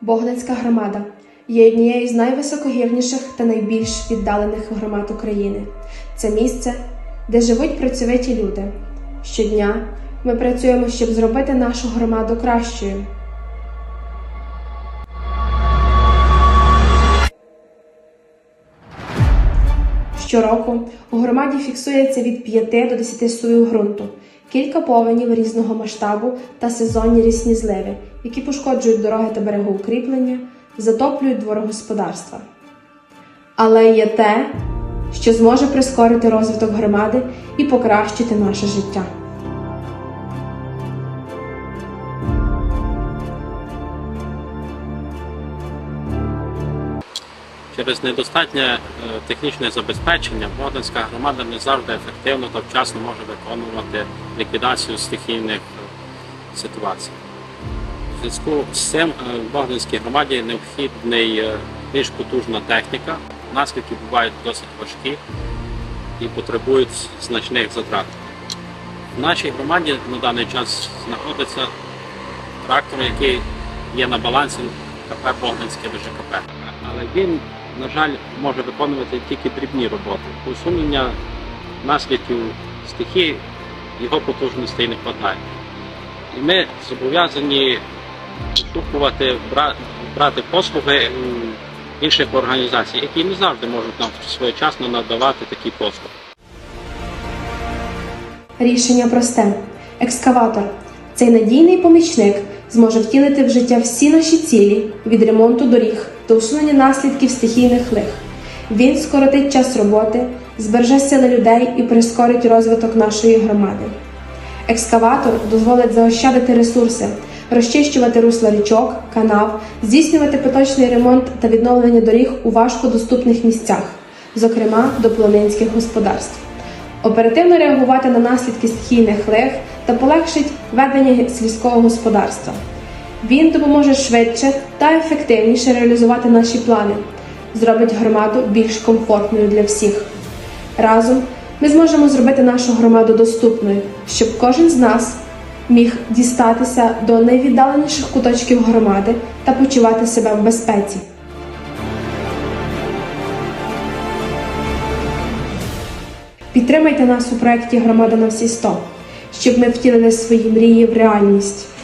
Богданська громада є однією з найвисокогірніших та найбільш віддалених громад України. Це місце, де живуть працьовиті люди. Щодня ми працюємо, щоб зробити нашу громаду кращою. Щороку у громаді фіксується від 5 до 10 суїв ґрунту, кілька повенів різного масштабу та сезонні рісні зливи, які пошкоджують дороги та берегоукріплення, затоплюють дворогосподарства. Але є те, що зможе прискорити розвиток громади і покращити наше життя. Через недостатнє е, технічне забезпечення Богданська громада не завжди ефективно та вчасно може виконувати ліквідацію стихійних е, ситуацій. У зв'язку з цим е, в Богданській громаді необхідний більш потужна техніка. Наслідки бувають досить важкі і потребують значних затрат. В нашій громаді на даний час знаходиться трактор, який є на балансі КП Богданське ВЖКП. Але він, на жаль, може виконувати тільки дрібні роботи. Усунення наслідків стихії його потужностей не вистачає. І ми зобов'язані шукувати, брати послуги інших організацій, які не завжди можуть нам своєчасно надавати такі послуги. Рішення просте: екскаватор. Цей надійний помічник зможе втілити в життя всі наші цілі від ремонту доріг до усунення наслідків стихійних лих. Він скоротить час роботи, збереже сили людей і прискорить розвиток нашої громади. Екскаватор дозволить заощадити ресурси, розчищувати русла річок, канав, здійснювати поточний ремонт та відновлення доріг у важкодоступних місцях, зокрема до планинських господарств оперативно реагувати на наслідки стихійних лих та полегшить ведення сільського господарства. Він допоможе швидше та ефективніше реалізувати наші плани, зробить громаду більш комфортною для всіх. Разом ми зможемо зробити нашу громаду доступною, щоб кожен з нас міг дістатися до найвіддаленіших куточків громади та почувати себе в безпеці. Підтримайте нас у проєкті Громада на всі 100, щоб ми втілили свої мрії в реальність.